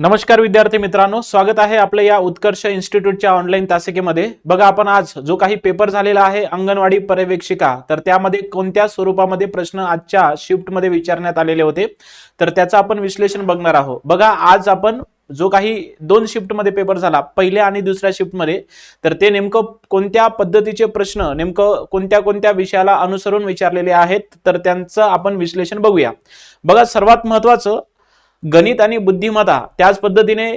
नमस्कार विद्यार्थी मित्रांनो स्वागत आहे आपल्या या उत्कर्ष इन्स्टिट्यूटच्या ऑनलाईन तासिकेमध्ये. बघा आपण आज जो काही पेपर झालेला आहे अंगणवाडी पर्यवेक्षिका तर त्यामध्ये कोणत्या स्वरूपामध्ये प्रश्न आजच्या शिफ्टमध्ये विचारण्यात आलेले होते तर त्याचं आपण विश्लेषण बघणार आहोत. बघा आज आपण जो काही दोन शिफ्टमध्ये पेपर झाला पहिल्या आणि दुसऱ्या शिफ्टमध्ये तर ते नेमकं कोणत्या पद्धतीचे प्रश्न नेमकं कोणत्या कोणत्या विषयाला अनुसरून विचारलेले आहेत तर त्यांचं आपण विश्लेषण बघूया. बघा सर्वात महत्वाचं गणित आणि बुद्धिमत्ता त्याच पद्धतीने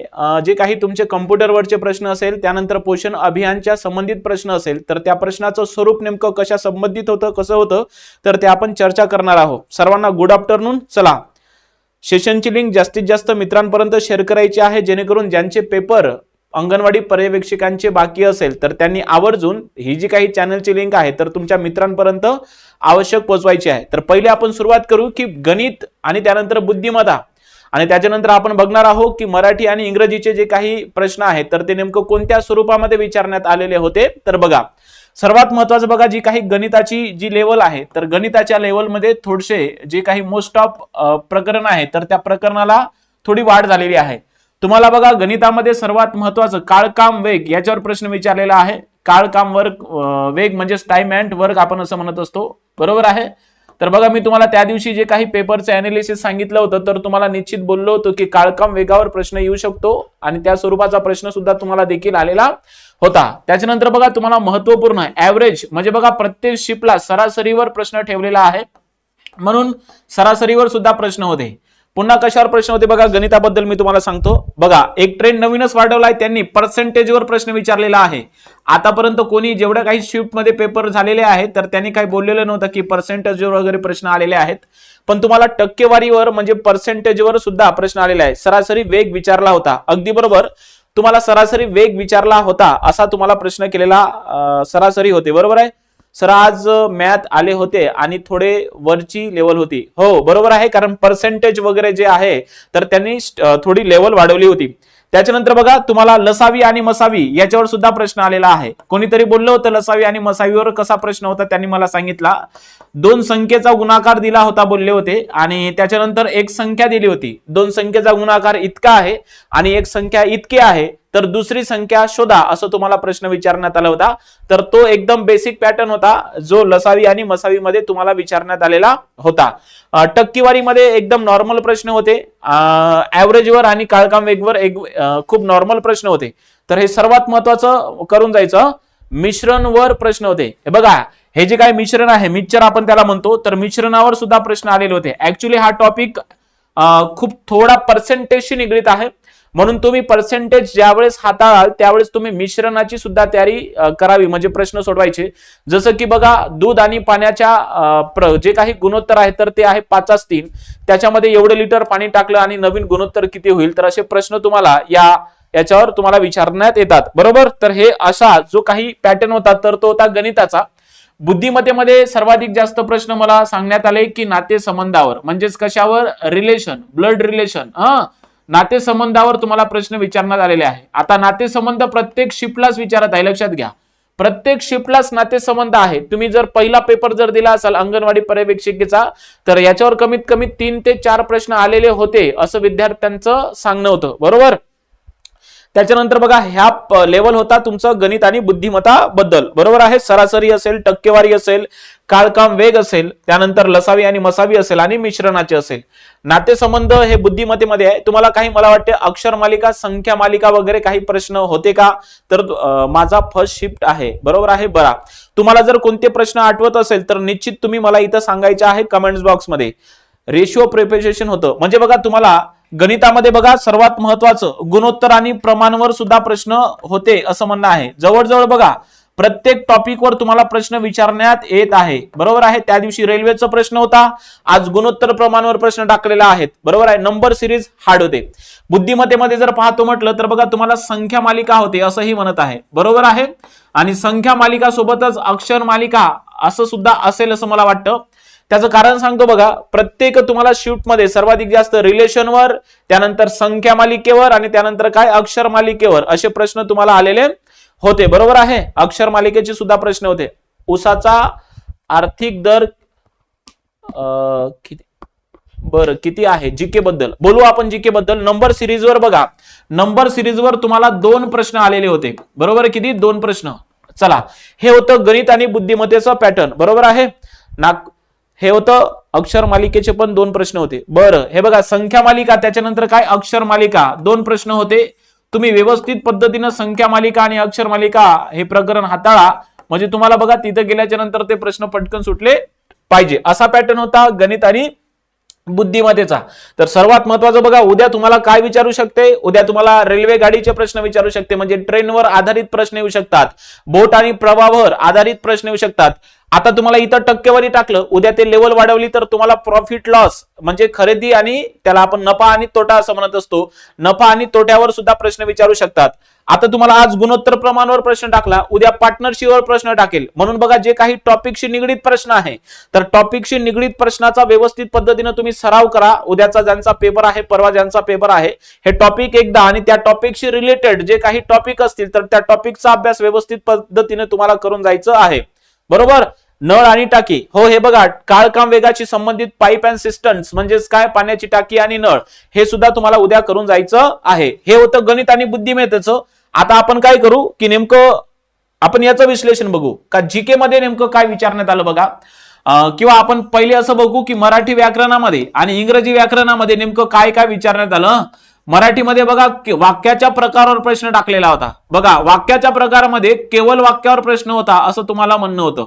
जे काही तुमचे कम्प्युटरवरचे प्रश्न असेल त्यानंतर पोषण अभियानच्या संबंधित प्रश्न असेल तर त्या प्रश्नाचं स्वरूप नेमकं कशा संबंधित होतं कसं होतं तर ते आपण चर्चा करणार आहोत. सर्वांना गुड आफ्टरनून चला. सेशनची लिंक जास्तीत जास्त मित्रांपर्यंत शेअर करायची आहे जेणेकरून ज्यांचे पेपर अंगणवाडी पर्यवेक्षकांचे बाकी असेल तर त्यांनी आवर्जून ही जी काही चॅनलची लिंक आहे तर तुमच्या मित्रांपर्यंत आवश्यक पोहोचवायची आहे. तर पहिले आपण सुरुवात करू की गणित आणि त्यानंतर बुद्धिमत्ता. आणि त्याच्यानंतर आपण बघणार आहोत की मराठी आणि इंग्रजीचे जे काही प्रश्न आहेत तर ते नेमकं कोणत्या स्वरूपामध्ये विचारण्यात आलेले होते तर बघा. सर्वात महत्वाचं बघा जी काही गणिताची जी लेवल आहे तर गणिताच्या लेवलमध्ये थोडेसे जे काही मोस्ट ऑफ प्रकरण आहे तर त्या प्रकरणाला थोडी वाढ झालेली आहे. तुम्हाला बघा गणितामध्ये सर्वात महत्वाचं काळकाम वेग याच्यावर प्रश्न विचारलेला आहे. काळकाम वर्क वेग म्हणजेच टाइम अँड वर्क आपण असं म्हणत असतो. बरोबर आहे? तर बघा मी तुम्हाला त्या दिवशी जे काही पेपरचं अनालिसिस सांगितलं होतं तर तुम्हाला निश्चित बोललो होतो की काळकाम वेगावर प्रश्न येऊ शकतो आणि त्या स्वरूपाचा प्रश्न सुद्धा तुम्हाला देखील आलेला होता. त्याच्यानंतर बघा तुम्हाला महत्त्वपूर्ण ऍव्हरेज म्हणजे बघा प्रत्येक शिपला सरासरीवर प्रश्न ठेवलेला आहे. म्हणून सरासरीवर सुद्धा प्रश्न होते. पुन्हा कशावर प्रश्न होते बघा गणिताबद्दल मी तुम्हाला सांगतो. बघा एक ट्रेंड नवीनच वाढवला आहे त्यांनी पर्सेंटेजवर प्रश्न विचारलेला आहे. आतापर्यंत कोणी जेवढ्या काही शिफ्टमध्ये पेपर झालेले आहेत तर त्यांनी काही बोललेलं नव्हतं की पर्सेंटेजवर वगैरे प्रश्न आलेले आहेत. पण तुम्हाला टक्केवारीवर म्हणजे पर्सेंटेजवर सुद्धा प्रश्न आलेला आहे सरासरी वेग विचारला होता. अगदी बरोबर. तुम्हाला सरासरी वेग विचारला होता असा तुम्हाला प्रश्न केलेला सरासरी होते. बरोबर आहे? सर आज मॅथ आले होते आणि थोडे वरची लेवल होती. हो बरोबर आहे कारण पर्सेंटेज वगैरे जे आहे तर त्यांनी थोडी लेवल वाढवली होती. त्याच्यानंतर बघा तुम्हाला लसावी आणि मसावी याच्यावर सुद्धा प्रश्न आलेला आहे. कोणीतरी बोललं होतं लसावी आणि मसावीवर कसा प्रश्न होता त्यांनी मला सांगितला. दोन संख्येचा गुणाकार दिला होता बोलले होते आणि त्याच्यानंतर एक संख्या दिली होती. दोन संख्येचा गुणाकार इतका आहे आणि एक संख्या इतकी आहे तर दुसरी संख्या शोधा असं तुम्हाला प्रश्न विचारण्यात आला होता. तर तो एकदम बेसिक पॅटर्न होता जो लसावी आणि मसावीमध्ये तुम्हाला विचारण्यात आलेला होता. टक्केवारीमध्ये एकदम नॉर्मल प्रश्न होते. ऍव्हरेजवर आणि काळकाम वेगवर एक खूप नॉर्मल प्रश्न होते. तर हे सर्वात महत्वाचं करून जायचं. मिश्रणवर प्रश्न होते. हे बघा हे जे काय मिश्रण आहे मिक्सचर आपण त्याला म्हणतो तर मिश्रणावर सुद्धा प्रश्न आलेले होते. ऍक्च्युली हा टॉपिक खूप थोडा पर्सेंटेजशी निगडीत आहे. म्हणून तुम्ही पर्सेंटेज ज्यावेळेस हाताळाल त्यावेळेस तुम्ही मिश्रणाची सुद्धा तयारी करावी म्हणजे प्रश्न सोडवायचे. जसं की बघा दूध आणि पाण्याच्या प्र- जे काही गुणोत्तर आहे तर ते आहे पाचास तीन त्याच्यामध्ये एवढे लिटर पाणी टाकलं आणि नवीन गुणोत्तर किती होईल तर असे प्रश्न तुम्हाला या याच्यावर तुम्हाला विचारण्यात येतात. बरोबर? तर हे असा जो काही पॅटर्न होता तर तो होता गणिताचा. बुद्धिमत्तेमध्ये सर्वाधिक जास्त प्रश्न मला सांगण्यात आले की नातेसंबंधावर म्हणजेच कशावर? रिलेशन ब्लड रिलेशन हा? नातेसंबंधावर तुम्हाला प्रश्न विचारण्यात आलेले आहे. आता नातेसंबंध प्रत्येक शिफ्टलाच विचारत आहे लक्षात घ्या. प्रत्येक शिफ्टलाच नातेसंबंध आहे. तुम्ही जर पहिला पेपर जर दिला असाल अंगणवाडी पर्यवेक्षिकेचा तर याच्यावर कमीत कमी तीन ते चार प्रश्न आलेले होते असं विद्यार्थ्यांचं सांगणं होतं. बरोबर? त्याच्यानंतर बघा ह्या लेवल होता तुमचं गणित आणि बुद्धिमत्ता बद्दल बरोबर आहे? सरासरी असेल टक्केवारी असेल काळकाम वेग असेल त्यानंतर लसावी आणि मसावी असेल आणि मिश्रणाचे असेल. नातेसंबंध हे बुद्धिमत्तेमध्ये आहे. तुम्हाला काही मला वाटते अक्षर मालिका संख्या मालिका वगैरे काही प्रश्न होते का? तर माझा फर्स्ट शिफ्ट आहे. बरोबर आहे? बरा. तुम्हाला जर कोणते प्रश्न आठवत असेल तर निश्चित तुम्ही मला इथं सांगायचे आहे कमेंट्स बॉक्समध्ये रेशिओ प्रिपेशन होतं. म्हणजे बघा तुम्हाला गणितामध्ये बघा सर्वात महत्वाचं गुणोत्तर आणि प्रमाणवर सुद्धा प्रश्न होते असं म्हणणं आहे. जवळजवळ बघा प्रत्येक टॉपिकवर तुम्हाला प्रश्न विचारण्यात येत आहे. बरोबर आहे? त्या दिवशी रेल्वेचा प्रश्न होता. आज गुणोत्तर प्रमाणवर प्रश्न टाकलेला आहेत. बरोबर आहे? नंबर सिरीज हार्ड होते. बुद्धिमत्तेमध्ये जर पाहतो म्हटलं तर बघा तुम्हाला संख्या मालिका होते असंही म्हणत आहे. बरोबर आहे? आणि संख्या मालिका सोबतच अक्षर मालिका असं सुद्धा असेल असं मला वाटतं. त्याचं कारण सांगतो बघा प्रत्येक तुम्हाला शिफ्टमध्ये सर्वाधिक जास्त रिलेशनवर त्यानंतर संख्या मालिकेवर आणि त्यानंतर काय? अक्षर मालिकेवर असे प्रश्न तुम्हाला आलेले होते. बरोबर आहे? अक्षर मालिकेचे सुद्धा प्रश्न होते. उसाचा आर्थिक दर किती? बरं किती आहे? जीके बद्दल. बोलू आपण जीके बद्दल. नंबर सिरीजवर बघा. नंबर सिरीजवर तुम्हाला दोन प्रश्न आलेले होते. बरोबर किती? दोन प्रश्न. चला. हे होतं गणित आणि बुद्धिमत्तेचं पॅटर्न. बरोबर आहे? नाग हे होतं अक्षर मालिकेचे पण दोन प्रश्न होते. बरं हे बघा संख्या मालिका त्याच्यानंतर काय? अक्षर मालिका दोन प्रश्न होते. तुम्ही व्यवस्थित पद्धतीनं संख्या मालिका आणि अक्षर मालिका हे प्रकरण हाताळा. म्हणजे तुम्हाला बघा तिथं गेल्याच्यानंतर ते प्रश्न पटकन सुटले पाहिजे. असा पॅटर्न होता गणित आणि बुद्धिमत्तेचा. तर सर्वात महत्वाचं बघा उद्या तुम्हाला काय विचारू शकते? उद्या तुम्हाला रेल्वे गाडीचे प्रश्न विचारू शकते. म्हणजे ट्रेनवर आधारित प्रश्न येऊ शकतात. बोट आणि प्रवाहावर आधारित प्रश्न येऊ शकतात. आता तुम्हाला इथं टक्केवारी टाकलं उद्या ते लेवल वाढवली तर तुम्हाला प्रॉफिट लॉस म्हणजे खरेदी आणि त्याला आपण नफा आणि तोटा असं म्हणत असतो. नफा आणि तोट्यावर सुद्धा प्रश्न विचारू शकतात. आता तुम्हाला आज गुणोत्तर प्रमाणावर प्रश्न टाकला उद्या पार्टनरशिपवर प्रश्न टाकेल. म्हणून बघा जे काही टॉपिकशी निगडीत प्रश्न आहे तर टॉपिकशी निगडीत प्रश्नाचा व्यवस्थित पद्धतीनं तुम्ही सराव करा. उद्याचा ज्यांचा पेपर आहे परवा ज्यांचा पेपर आहे हे टॉपिक एकदा आणि त्या टॉपिकशी रिलेटेड जे काही टॉपिक असतील तर त्या टॉपिकचा अभ्यास व्यवस्थित पद्धतीने तुम्हाला करून जायचं आहे. बरोबर? नळ आणि टाकी. हो हे बघा काळकाम वेगाशी संबंधित पाईप अँड सिस्टम्स म्हणजेच काय? पाण्याची टाकी आणि नळ. हे सुद्धा तुम्हाला उद्या करून जायचं आहे. हे होतं गणित आणि बुद्धिमत्तेचं. आता आपण काय करू? की नेमकं आपण याचं विश्लेषण बघू. का जीके मध्ये नेमकं काय विचारण्यात आलं बघा? किंवा आपण पहिले असं बघू की मराठी व्याकरणामध्ये आणि इंग्रजी व्याकरणामध्ये नेमकं काय काय विचारण्यात आलं? मराठीमध्ये बघा वाक्याच्या प्रकारावर प्रश्न टाकलेला होता. बघा वाक्याच्या प्रकारामध्ये केवळ वाक्यावर प्रश्न होता असं तुम्हाला म्हणणं होतं.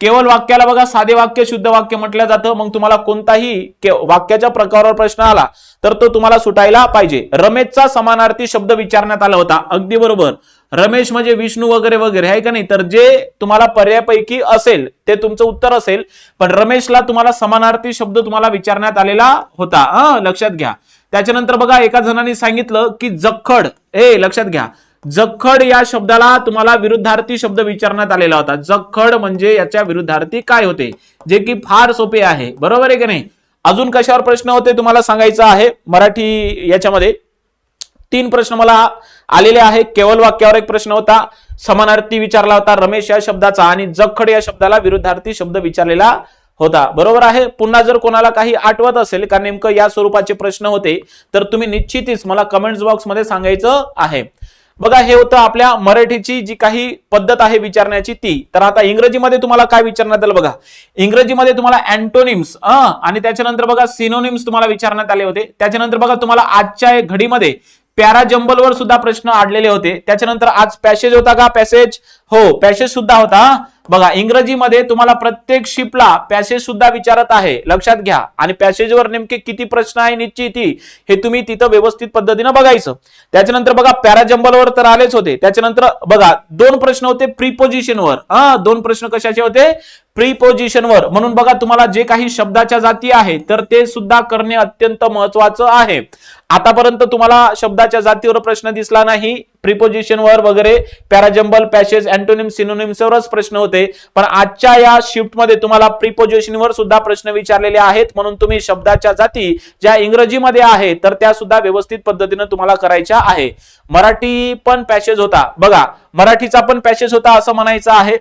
केवळ वाक्याला बघा साधे वाक्य शुद्ध वाक्य म्हटलं जातं. मग तुम्हाला कोणताही वाक्याच्या प्रकारावर प्रश्न आला तर तो तुम्हाला सुटायला पाहिजे. रमेशचा समानार्थी शब्द विचारण्यात आला होता. अगदी बरोबर. रमेश म्हणजे विष्णू वगैरे वगैरे आहे का नाही? तर जे तुम्हाला पर्यायपैकी असेल ते तुमचं उत्तर असेल. पण रमेशला तुम्हाला समानार्थी शब्द तुम्हाला विचारण्यात आलेला होता. लक्षात घ्या. त्याच्यानंतर बघा एका जणांनी सांगितलं की जखड. हे लक्षात घ्या. जखड या शब्दाला तुम्हाला विरुद्धार्थी शब्द विचारण्यात आलेला होता. जखड म्हणजे याच्या विरुद्धार्थी काय होते? जे की फार सोपे आहे. बरोबर आहे की नाही? अजून कशावर प्रश्न होते तुम्हाला सांगायचं आहे? मराठी याच्यामध्ये तीन प्रश्न मला आलेले आहे केवळ वाक्यावर एक प्रश्न होता. समानार्थी विचारला होता. रमेश या शब्दाचा आणि जखड या शब्दाला विरुद्धार्थी शब्द विचारलेला होता. बरोबर आहे? पुन्हा जर कोणाला काही आठवत असेल का नेमकं या स्वरूपाचे प्रश्न होते तर तुम्ही निश्चितच मला कमेंट्स बॉक्समध्ये सांगायचं आहे. बघा हे होतं आपल्या मराठीची जी काही पद्धत आहे विचारण्याची ती. तर आता इंग्रजीमध्ये तुम्हाला काय विचारण्यात आलं बघा? इंग्रजीमध्ये तुम्हाला अँटोनिम्स आणि त्याच्यानंतर बघा सिनोनिम्स तुम्हाला विचारण्यात आले होते. त्याच्यानंतर बघा तुम्हाला आजच्या घडीमध्ये पॅरा जंबलवर सुद्धा प्रश्न आडलेले होते. त्याच्यानंतर आज पॅसेज होता का? पॅसेज? हो पॅसेज सुद्धा होता. बघा इंग्रजीमध्ये तुम्हाला प्रत्येक शिपला पॅसेज सुद्धा विचारत आहे. लक्षात घ्या. आणि पॅसेजवर नेमके किती प्रश्न आहे निश्चिती हे तुम्ही तिथं व्यवस्थित पद्धतीनं बघायचं. त्याच्यानंतर बघा पॅराजंबलवर तर आलेच होते. त्याच्यानंतर बघा दोन प्रश्न होते प्रिपोजिशनवर हा दोन प्रश्न कशाचे होते? प्रीपोजिशनवर म्हणून बघा तुम्हाला जे काही शब्दाच्या जाती आहे तर ते सुद्धा करणे अत्यंत महत्वाचं आहे. आतापर्यंत तुम्हाला शब्दाच्या जातीवर प्रश्न दिसला नाही. प्रिपोजिशनवर वगैरे पॅराजंबल पॅसेज अँटोनिम सिनोनिम्सवरच प्रश्न होते. पण आजच्या या शिफ्टमध्ये तुम्हाला प्रिपोजिशनवर सुद्धा प्रश्न विचारलेले आहेत. म्हणून तुम्ही शब्दाच्या जाती ज्या इंग्रजीमध्ये आहे तर त्या सुद्धा व्यवस्थित पद्धतीनं तुम्हाला करायच्या आहे. मराठी पण पॅसेज होता. बघा मराठीचा पण पॅसेज होता असं म्हणायचं आहे.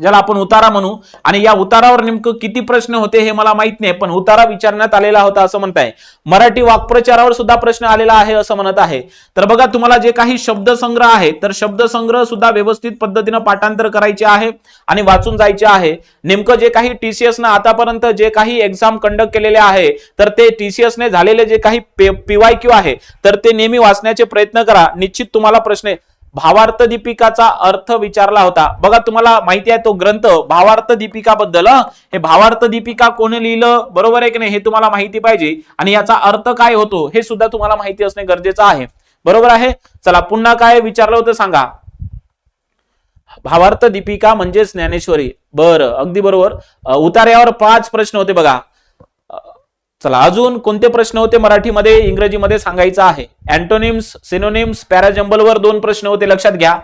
ज्याला आपण उतारा म्हणू आणि या उतारावर नेमकं किती प्रश्न होते हे मला माहीत नाही पण उतारा विचारण्यात आलेला होता असं म्हणताय. मराठी वाक्प्रचारावर सुद्धा प्रश्न आलेला आहे असं म्हणत आहे. तर बघा तुम्हाला जे काही शब्दसंग्रह आहे तर शब्दसंग्रह सुद्धा व्यवस्थित पद्धतीनं पाठांतर करायचे आहे आणि वाचून जायचे आहे. नेमकं जे काही टीसीएसनं आतापर्यंत जे काही एक्झाम कंडक्ट केलेले आहे तर ते टीसीएसने झालेले जे काही पीवाय क्यू आहे तर ते नेहमी वाचण्याचे प्रयत्न करा. निश्चित तुम्हाला प्रश्न भावार्थ दीपिकाचा अर्थ विचारला होता. बघा तुम्हाला माहिती आहे तो ग्रंथ भावार्थ दीपिका बद्दल हे भावार्थ दीपिका कोणी लिहिलं? बरोबर आहे की नाही हे तुम्हाला माहिती पाहिजे. आणि याचा अर्थ काय होतो हे सुद्धा तुम्हाला माहिती असणे गरजेचं आहे. बरोबर आहे? चला पुन्हा काय विचारलं होतं सांगा. भावार्थ दीपिका म्हणजेच ज्ञानेश्वरी. बरं अगदी बरोबर. उतार्यावर पाच प्रश्न होते बघा. चला अजून कोणते प्रश्न होते मराठीमध्ये इंग्रजीमध्ये सांगायचं आहे? अँटोनिम्स सिनोनिम्स पॅराजंबलवर दोन प्रश्न होते लक्षात घ्या.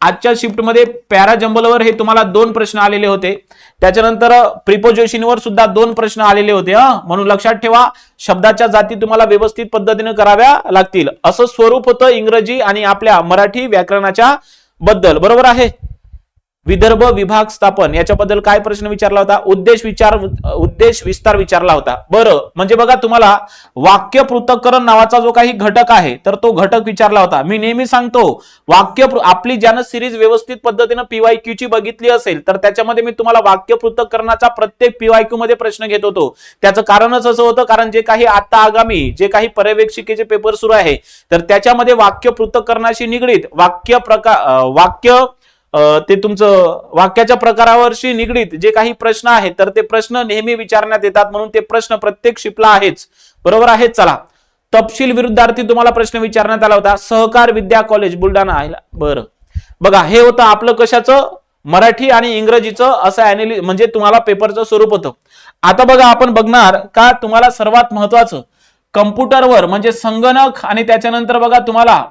आजच्या शिफ्टमध्ये पॅराजंबलवर हे तुम्हाला दोन प्रश्न आलेले होते. त्याच्यानंतर प्रिपोजिशनवर सुद्धा दोन प्रश्न आलेले होते म्हणून लक्षात ठेवा शब्दाच्या जाती तुम्हाला व्यवस्थित पद्धतीने कराव्या लागतील. असं स्वरूप होतं इंग्रजी आणि आपल्या मराठी व्याकरणाच्या बद्दल. बरोबर आहे? विदर्भ विभाग स्थापन याच्याबद्दल काय प्रश्न विचारला होता? उद्देश विचार उद्देश विस्तार विचारला होता. बरं म्हणजे बघा तुम्हाला वाक्य पृथक्करण नावाचा जो काही घटक आहे तर तो घटक विचारला होता. मी नेहमी सांगतो वाक्य आपली ज्यानं सिरीज व्यवस्थित पद्धतीनं पीवाय क्यू ची बघितली असेल तर त्याच्यामध्ये मी तुम्हाला वाक्य पृथक्करणाचा प्रत्येक पीवाय क्यू मध्ये प्रश्न घेत होतो. त्याचं कारणच असं होतं कारण जे काही आता आगामी जे काही पर्यवेक्षिकेचे पेपर सुरू आहे तर त्याच्यामध्ये वाक्य पृथक्करणाशी निगडीत वाक्य प्रकार वाक्य ते तुमचं वाक्याच्या प्रकारावरशी निगडीत जे काही प्रश्न आहेत तर ते प्रश्न नेहमी विचारण्यात येतात म्हणून ते प्रश्न प्रत्येक शिपला आहेच. बरोबर आहे? चला. तपशील विरुद्धार्थी तुम्हाला प्रश्न विचारण्यात आला होता. सहकार विद्या कॉलेज बुलढाणा. आहे बरं. बघा हे होतं आपलं कशाचं? मराठी आणि इंग्रजीचं असं अॅनालि म्हणजे तुम्हाला पेपरचं स्वरूप होतं. आता बघा आपण बघणार का तुम्हाला सर्वात महत्वाचं? कम्प्युटरवर म्हणजे संगणक आणि त्याच्यानंतर बघा तुम्हाला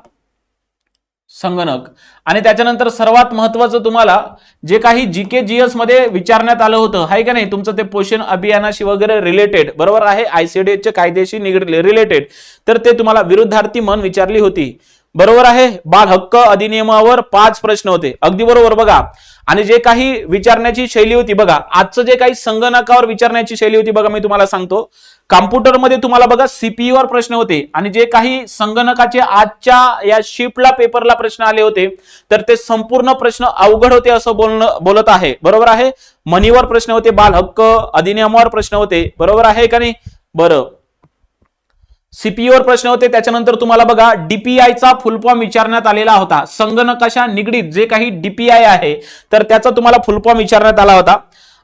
संगणक. आणि त्याच्यानंतर सर्वात महत्वाचं तुम्हाला जे काही जी के जी एसमध्ये विचारण्यात आलं होतं आहे का नाही? तुमचं ते पोषण अभियानाशी वगैरे रिलेटेड बरोबर आहे? आयसीडीएसच्या कायद्याशी निगडले रिलेटेड तर ते तुम्हाला विरुद्धार्थी मन विचारली होती. बरोबर आहे? बाल हक्क अधिनियमावर पाच प्रश्न होते. अगदी बरोबर बघा. आणि जे काही विचारण्याची शैली होती बघा आजचं जे काही संगणकावर विचारण्याची शैली होती बघा मी तुम्हाला सांगतो. कॉम्प्युटरमध्ये तुम्हाला बघा सीपीयू वर प्रश्न होते आणि जे काही संगणकाचे आजच्या या शिफ्टला पेपरला प्रश्न आले होते तर ते संपूर्ण प्रश्न अवघड होते असं बोलणं बोलत आहे. बरोबर आहे? मनीवर प्रश्न होते बाल हक्क अधिनियमावर प्रश्न होते. बरोबर आहे का नाही? बरं. सीपीयूवर प्रश्न होते त्याच्यानंतर तुम्हाला बघा डीपीआयचा फुलफॉर्म विचारण्यात आलेला होता. संगणकाशा निगडीत जे काही डीपीआय आहे तर त्याचा तुम्हाला फुलफॉर्म विचारण्यात आला होता.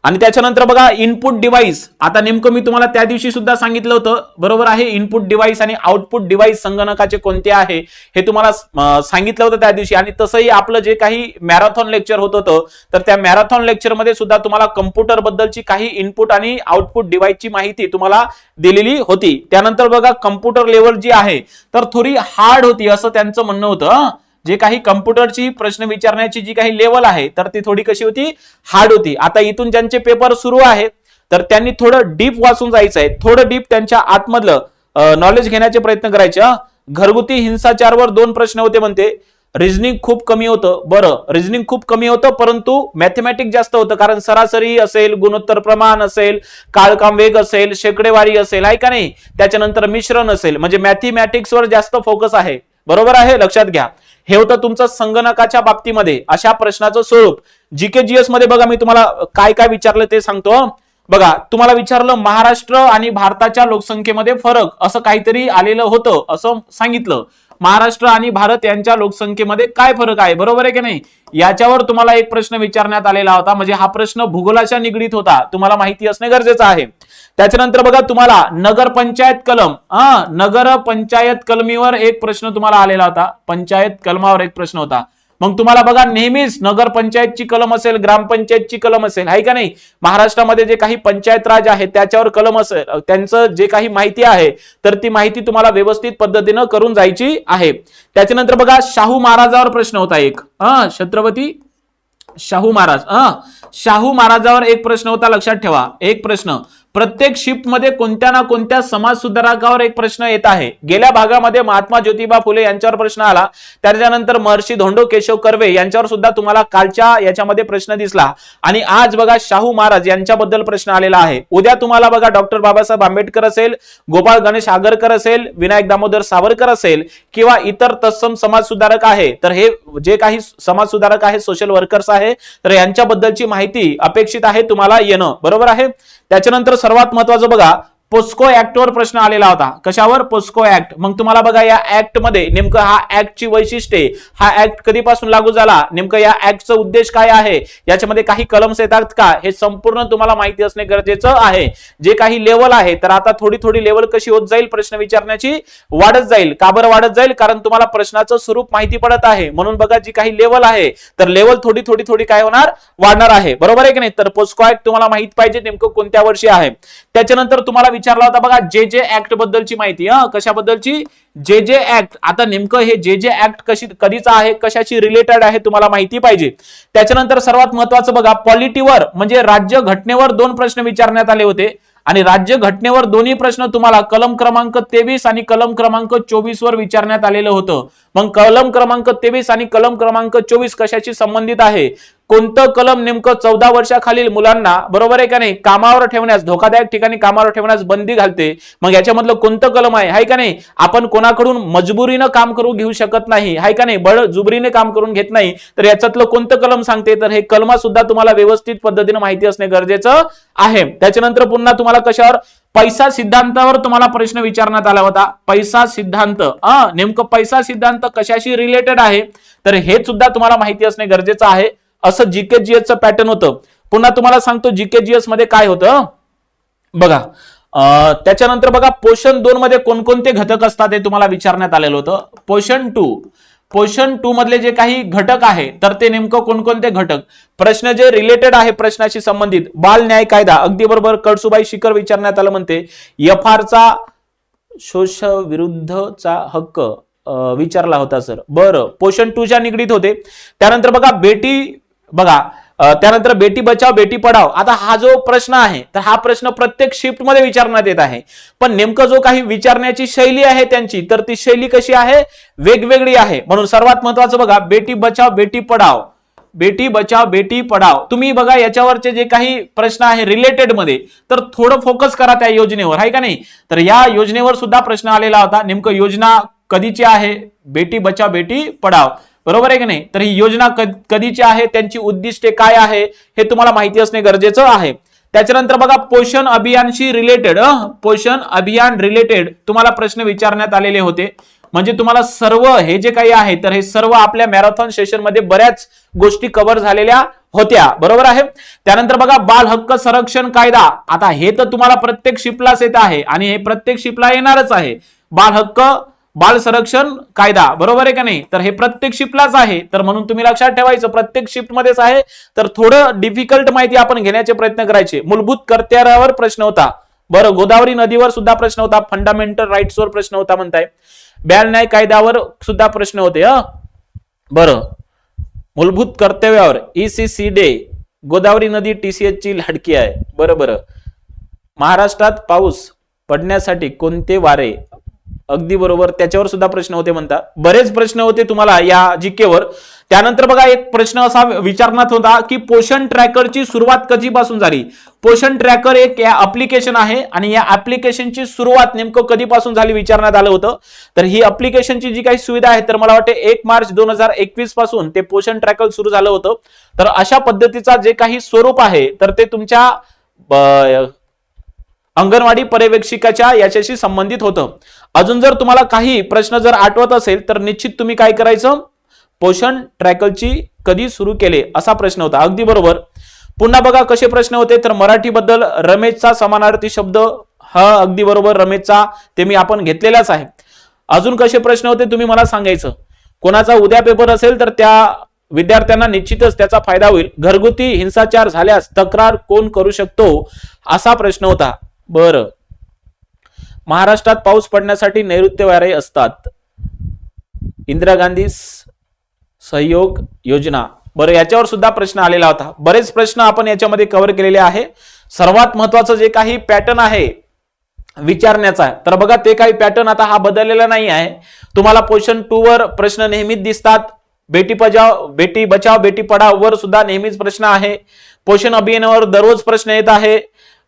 आणि त्याच्यानंतर बघा इनपुट डिव्हाइस आता नेमकं मी तुम्हाला त्या दिवशी सुद्धा सांगितलं होतं. बरोबर आहे इनपुट डिव्हाइस आणि आउटपुट डिव्हाइस संगणकाचे कोणते आहे हे तुम्हाला सांगितलं होतं त्या दिवशी. आणि तसंही आपलं जे काही मॅरेथॉन लेक्चर होत होतं तर त्या मॅरेथॉन लेक्चरमध्ये सुद्धा तुम्हाला कम्प्युटर बद्दलची काही इनपुट आणि आउटपुट डिव्हाइसची माहिती तुम्हाला दिलेली होती. त्यानंतर बघा कम्प्युटर लेवल जी आहे तर थोडी हार्ड होती असं त्यांचं म्हणणं होतं जे काही कम्प्युटरची प्रश्न विचारण्याची जी काही लेवल आहे तर ती थोडी कशी होती? हार्ड होती. आता इथून ज्यांचे पेपर सुरू आहेत तर त्यांनी थोडं डीप वाचून जायचं आहे थोडं डीप त्यांच्या आतमधलं नॉलेज घेण्याचे प्रयत्न करायचे घरगुती हिंसाचारवर दोन प्रश्न होते म्हणते. रिझनिंग खूप कमी होतं. बरं रिझनिंग खूप कमी होतं परंतु मॅथमॅटिक जास्त होतं. कारण सरासरी असेल गुणोत्तर प्रमाण असेल काळकाम वेग असेल शेकडेवारी असेल आहे का नाही? त्याच्यानंतर मिश्रण असेल. म्हणजे मॅथमॅटिक्सवर जास्त फोकस आहे. बरोबर आहे? लक्षात घ्या. हे होतं तुमचं संगणकाच्या बाबतीमध्ये अशा प्रश्नाचं स्वरूप. जीके जीएसमध्ये बघा मी तुम्हाला काय काय विचारलं ते सांगतो बघा तुम्हाला विचारलं महाराष्ट्र आणि भारताच्या लोकसंख्येमध्ये फरक असं काहीतरी आलेलं होतं असं सांगितलं. महाराष्ट्र आणि भारत यांच्या लोकसंख्येमध्ये काय फरक आहे बरोबर आहे की नाही? याच्यावर तुम्हाला एक प्रश्न विचारण्यात आलेला होता म्हणजे हा प्रश्न भूगोलाच्या निगडीत होता. तुम्हाला माहिती असणे गरजेचं आहे. त्याच्यानंतर बघा तुम्हाला नगर पंचायत कलम हा नगर पंचायत कलमीवर एक प्रश्न तुम्हाला आलेला होता. पंचायत कलमावर एक प्रश्न होता. मग तुम्हाला बघा नेहमीच नगर पंचायतची कलम असेल ग्रामपंचायतची कलम असेल आहे का नाही? महाराष्ट्रामध्ये जे काही पंचायत राज आहे त्याच्यावर कलम असेल त्यांचं जे काही माहिती आहे तर ती माहिती तुम्हाला व्यवस्थित पद्धतीनं करून जायची आहे. त्याच्यानंतर बघा शाहू महाराजावर प्रश्न होता एक. हा छत्रपती शाहू महाराज हा. शाहू महाराजावर एक प्रश्न होता लक्षात ठेवा. एक प्रश्न. प्रत्येक शिफ्टमध्ये कोणत्या ना कोणत्या समाज सुधारकावर एक प्रश्न येत आहे. गेल्या भागामध्ये महात्मा ज्योतिबा फुले यांच्यावर प्रश्न आला. त्याच्यानंतर महर्षी धोंडो केशव कर्वे यांच्यावर सुद्धा तुम्हाला कालच्या याच्यामध्ये प्रश्न दिसला. आणि आज बघा शाहू महाराज यांच्याबद्दल प्रश्न आलेला आहे. उद्या तुम्हाला बघा डॉक्टर बाबासाहेब आंबेडकर असेल गोपाळ गणेश आगरकर असेल विनायक दामोदर सावरकर असेल किंवा इतर तत्सम समाज सुधारक आहे तर हे जे काही समाज सुधारक आहे सोशल वर्कर्स आहे तर यांच्याबद्दलची माहिती अपेक्षित आहे तुम्हाला येणं. बरोबर आहे? त्याच्यानंतर सर्वात महत्वाचं बघा पोस्को ऍक्टवर प्रश्न आलेला होता. कशावर? POCSO act. मग तुम्हाला बघा या ऍक्टमध्ये नेमकं हा ऍक्टची वैशिष्ट्ये हा ऍक्ट कधीपासून लागू झाला? नेमकं या ऍक्टचा उद्देश काय आहे? याच्यामध्ये काही कलम्स येतात का? हे संपूर्ण तुम्हाला माहिती असणे गरजेचं आहे. जे काही लेवल आहे तर आता थोडी थोडी लेवल कशी होत जाईल प्रश्न विचारण्याची? वाढत जाईल. का बरं वाढत जाईल? कारण तुम्हाला प्रश्नाचं स्वरूप माहिती पडत आहे. म्हणून बघा जी काही लेवल आहे तर लेवल थोडी थोडी थोडी काय होणार? वाढणार आहे. बरोबर आहे की नाही? तर पोस्को ऍक्ट तुम्हाला माहीत पाहिजे नेमकं कोणत्या वर्षी आहे. त्याच्यानंतर तुम्हाला विचारला होता बघा जे जे ऍक्ट बद्दलची माहिती हा कशाबद्दलची? जे जे ऍक्ट आता नेमकं हे जे जे ऍक्ट कशी कधीचा आहे कशाशी रिलेटेड आहे तुम्हाला माहिती पाहिजे. त्याच्यानंतर सर्वात महत्वाचं बघा पॉलिटीवर म्हणजे राज्य घटनेवर दोन प्रश्न विचारण्यात आले होते. आणि राज्य घटनेवर दोन्ही प्रश्न तुम्हाला कलम क्रमांक तेवीस आणि कलम क्रमांक चोवीस वर विचारण्यात आलेलं होतं. मग कलम क्रमांक तेवीस आणि कलम क्रमांक चोवीस कशाशी संबंधित आहे? कोणतं कलम नेमकं चौदा वर्षाखालील मुलांना बरोबर आहे का नाही? कामावर ठेवण्यास धोकादायक ठिकाणी कामावर ठेवण्यास बंदी घालते. मग याच्यामधलं कोणतं कलम आहे? हाय का नाही? आपण कोणाकडून मजबुरीनं काम करू घेऊ शकत नाही. हाय का नाही? बळजुबरीने काम करून घेत नाही. तर याच्यातलं कोणतं कलम सांगते? तर हे कलमा सुद्धा तुम्हाला व्यवस्थित पद्धतीने माहिती असणे गरजेचं आहे. त्याच्यानंतर पुन्हा तुम्हाला कशावर? पैसा सिद्धांतावर तुम्हाला प्रश्न विचारण्यात आला होता. पैसा सिद्धांत. नेमकं पैसा सिद्धांत कशाशी रिलेटेड आहे? तर हे सुद्धा तुम्हाला माहिती असणे गरजेचं आहे. असं जीके जीएसचं पॅटर्न होतं. पुन्हा तुम्हाला सांगतो जीके जीएसमध्ये काय होतं बघा त्याच्यानंतर बघा पोषण दोन मध्ये कोणकोणते घटक असतात हे तुम्हाला विचारण्यात आलेलं होतं. पोषण टू. पोषण टू मधले जे काही घटक आहे तर ते नेमकं कोणकोणते घटक? प्रश्न जे रिलेटेड आहे प्रश्नाशी संबंधित बाल न्याय कायदा अगदी बरोबर कडसुबाई शिखर विचारण्यात आलं म्हणते एफ चा शोष विरुद्धचा हक्क विचारला होता सर. बरं पोषण टूच्या निगडीत होते. त्यानंतर बघा बेटी बघा त्यानंतर बेटी बचाव बेटी पढाव आता हा जो प्रश्न आहे तर हा प्रश्न प्रत्येक शिफ्टमध्ये विचारण्यात येत आहे. पण नेमकं जो काही विचारण्याची शैली आहे त्यांची तर ती शैली कशी आहे? वेगवेगळी आहे. म्हणून सर्वात महत्वाचं बघा बेटी बचाव बेटी पढाव बेटी बचाव बेटी पढाव तुम्ही बघा याच्यावरचे जे काही प्रश्न आहे रिलेटेडमध्ये तर थोडं फोकस करा त्या योजनेवर आहे का नाही? तर या योजनेवर सुद्धा प्रश्न आलेला होता. नेमकं योजना कधीची आहे? बेटी बचाव बेटी पढाव बरोबर आहे की नाही? तर ही योजना कधीची आहे? त्यांची उद्दिष्टे काय आहे? हे तुम्हाला माहिती असणे गरजेचं आहे. त्याच्यानंतर बघा पोषण अभियानशी रिलेटेड पोषण अभियान रिलेटेड तुम्हाला प्रश्न विचारण्यात आलेले होते. म्हणजे तुम्हाला सर्व हे जे काही आहे तर हे सर्व आपल्या मॅरेथॉन सेशनमध्ये बऱ्याच गोष्टी कव्हर झालेल्या होत्या. बरोबर आहे? त्यानंतर बघा बाल हक्क संरक्षण कायदा. आता हे तर तुम्हाला प्रत्येक शिपलाच येत आहे आणि हे प्रत्येक शिपला येणारच आहे. बाल हक्क बाल संरक्षण कायदा बरोबर आहे का नाही? तर हे प्रत्येक शिफ्टलाच आहे. तर म्हणून तुम्ही लक्षात ठेवायचं प्रत्येक शिफ्टमध्येच आहे. तर थोडं डिफिकल्ट माहिती आपण घेण्याचे प्रयत्न करायचे. मूलभूत कर्त्यावर प्रश्न होता. बरं गोदावरी नदीवर सुद्धा प्रश्न होता. फंडामेंटल राईट्सवर प्रश्न होता म्हणताय. बाल न्याय कायद्यावर सुद्धा प्रश्न होते ह? बरं. मूलभूत कर्तव्यावर ईसीसी डे गोदावरी नदी टीसीएच ची लाडकी आहे. बरं बरं. महाराष्ट्रात पाऊस पडण्यासाठी कोणते वारे अगदी बरोबर. त्याच्यावर सुद्धा प्रश्न होते म्हणतात बरेच प्रश्न होते तुम्हाला या जिकेवर त्यानंतर बघा एक प्रश्न असा विचारण्यात होता की पोषण ट्रॅकरची सुरुवात कधीपासून झाली? पोषण ट्रॅकर एक या अप्लिकेशन आहे आणि या अप्लिकेशनची सुरुवात नेमकं कधीपासून झाली विचारण्यात आलं होतं? तर ही अप्लिकेशनची जी काही सुविधा आहे तर मला वाटते एक मार्च दोन हजार एकवीसपासून ते पोषण ट्रॅकर सुरू झालं होतं. तर अशा पद्धतीचा जे काही स्वरूप आहे तर ते तुमच्या अंगणवाडी पर्यवेक्षिकाच्या याच्याशी संबंधित होतं. अजून जर तुम्हाला काही प्रश्न जर आठवत असेल तर निश्चित तुम्ही काय करायचं? पोषण ट्रॅकलची कधी सुरू केले? असा प्रश्न होता. अगदी बरोबर. पुन्हा बघा कसे प्रश्न होते. तर मराठीबद्दल रमेशचा समानार्थी शब्द हा अगदी बरोबर रमेशचा ते मी आपण घेतलेलाच आहे. अजून कसे प्रश्न होते तुम्ही मला सांगायचं. कोणाचा उद्या पेपर असेल तर त्या विद्यार्थ्यांना निश्चितच त्याचा फायदा होईल. घरगुती हिंसाचार झाल्यास तक्रार कोण करू शकतो? असा प्रश्न होता. बरं. महाराष्ट्रात पाऊस पडण्यासाठी नैऋत्य वारे असतात. इंदिरा गांधी स- सहयोग योजना. बरं याच्यावर सुद्धा प्रश्न आलेला होता. बरेच प्रश्न आपण याच्यामध्ये कव्हर केलेले आहे. सर्वात महत्वाचं जे काही पॅटर्न आहे विचारण्याचा तर बघा ते काही पॅटर्न आता हा बदललेला नाही आहे. तुम्हाला पोषण टू वर प्रश्न नेहमीच दिसतात. बेटी बचाव बेटी बचाव बेटी पढाव वर सुद्धा नेहमीच प्रश्न आहे. पोषण अभियानावर दररोज प्रश्न येत आहे.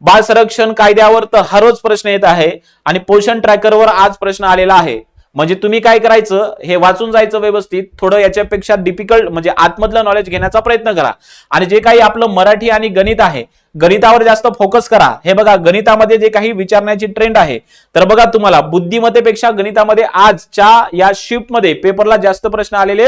बाल संरक्षण कायद्यावर तर हर रोज प्रश्न येत आहे आणि पोषण ट्रॅकरवर आज प्रश्न आलेला आहे. म्हणजे तुम्ही काय करायचं हे वाचून जायचं व्यवस्थित थोडं याच्यापेक्षा डिफिकल्ट म्हणजे आतमधलं नॉलेज घेण्याचा प्रयत्न करा. आणि जे काही आपलं मराठी आणि गणित आहे गणितावर जास्त फोकस करा. हे बघा गणितामध्ये जे काही विचारण्याची ट्रेंड आहे तर बघा तुम्हाला बुद्धिमत्तेपेक्षा गणितामध्ये आजच्या या शिफ्टमध्ये पेपरला जास्त प्रश्न आलेले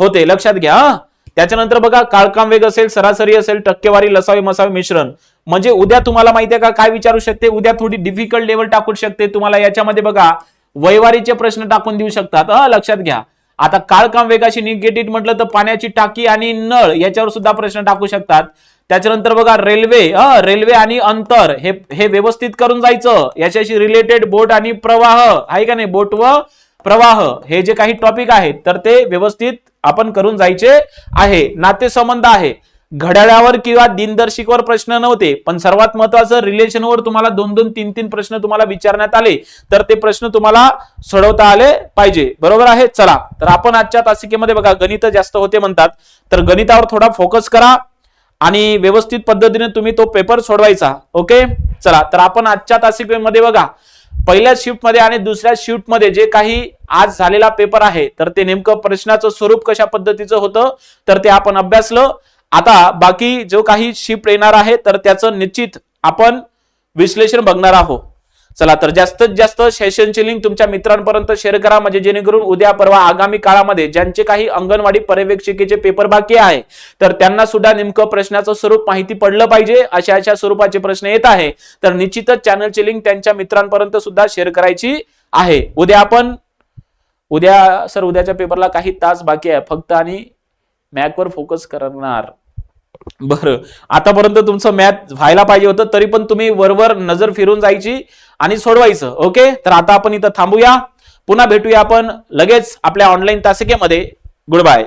होते. लक्षात घ्या त्याच्यानंतर बघा काळकाम वेग असेल सरासरी असेल टक्केवारी लसावी मसावी मिश्रण. म्हणजे उद्या तुम्हाला माहिती आहे का? काय विचारू शकते? उद्या थोडी डिफिकल्ट लेवल टाकू शकते. तुम्हाला याच्यामध्ये बघा वैवारीचे प्रश्न टाकून देऊ शकतात. हं, लक्षात घ्या. आता काळकाम वेगाशी निगेटिव्ह म्हटलं तर पाण्याची टाकी आणि नळ याच्यावर सुद्धा प्रश्न टाकू शकतात. त्याच्यानंतर बघा रेल्वे. रेल्वे आणि अंतर हे हे व्यवस्थित करून जायचं. याच्याशी रिलेटेड बोट आणि प्रवाह. आहे का नाही? बोट व प्रवाह. हे जे काही टॉपिक आहेत तर ते व्यवस्थित आपण करून जायचे आहे. नातेसंबंध आहे. घड्याळावर किंवा दिनदर्शिकेवर प्रश्न नव्हते पण सर्वात महत्वाचं रिलेशनवर तुम्हाला दोन दोन तीन तीन प्रश्न तुम्हाला विचारण्यात आले तर ते प्रश्न तुम्हाला सोडवता आले पाहिजे. बरोबर आहे? चला. तर आपण आजच्या तासिकेमध्ये बघा गणित जास्त होते म्हणतात तर गणितावर थोडा फोकस करा आणि व्यवस्थित पद्धतीने तुम्ही तो पेपर सोडवायचा. ओके चला. तर आपण आजच्या तासिकेमध्ये बघा पहिल्या शिफ्टमध्ये आणि दुसऱ्या शिफ्टमध्ये जे काही आज झालेला पेपर आहे तर ते नेमकं प्रश्नाचं स्वरूप कशा पद्धतीचं होतं तर ते आपण अभ्यासलं. आता बाकी जो काही शिफ्ट येणार आहे तर त्याचं निश्चित आपण विश्लेषण बघणार आहोत. चला तर जास्तीत जास्त सेशनची लिंक तुमच्या मित्रांपर्यंत शेअर करा. म्हणजे जेणेकरून उद्या परवा आगामी काळामध्ये ज्यांचे काही अंगणवाडी पर्यवेक्षिकेचे पेपर बाकी आहे तर त्यांना सुद्धा नेमकं प्रश्नाचं स्वरूप माहिती पडलं पाहिजे अशा अशा स्वरूपाचे प्रश्न येत आहे. तर निश्चितच चॅनलची लिंक त्यांच्या मित्रांपर्यंत सुद्धा शेअर करायची आहे. उद्या आपण उद्या सर उद्याच्या पेपरला काही तास बाकी आहे. फक्त आणि मॅकवर फोकस करणार. बरं. आतापर्यंत तुमचं मॅथ व्हायला पाहिजे होतं तरी पण तुम्ही वरवर नजर फिरून जायची आणि सोडवायचं ओके? तर आता आपण इथं थांबूया. पुन्हा भेटूया आपण लगेच आपल्या ऑनलाईन तासिकेमध्ये. Good bye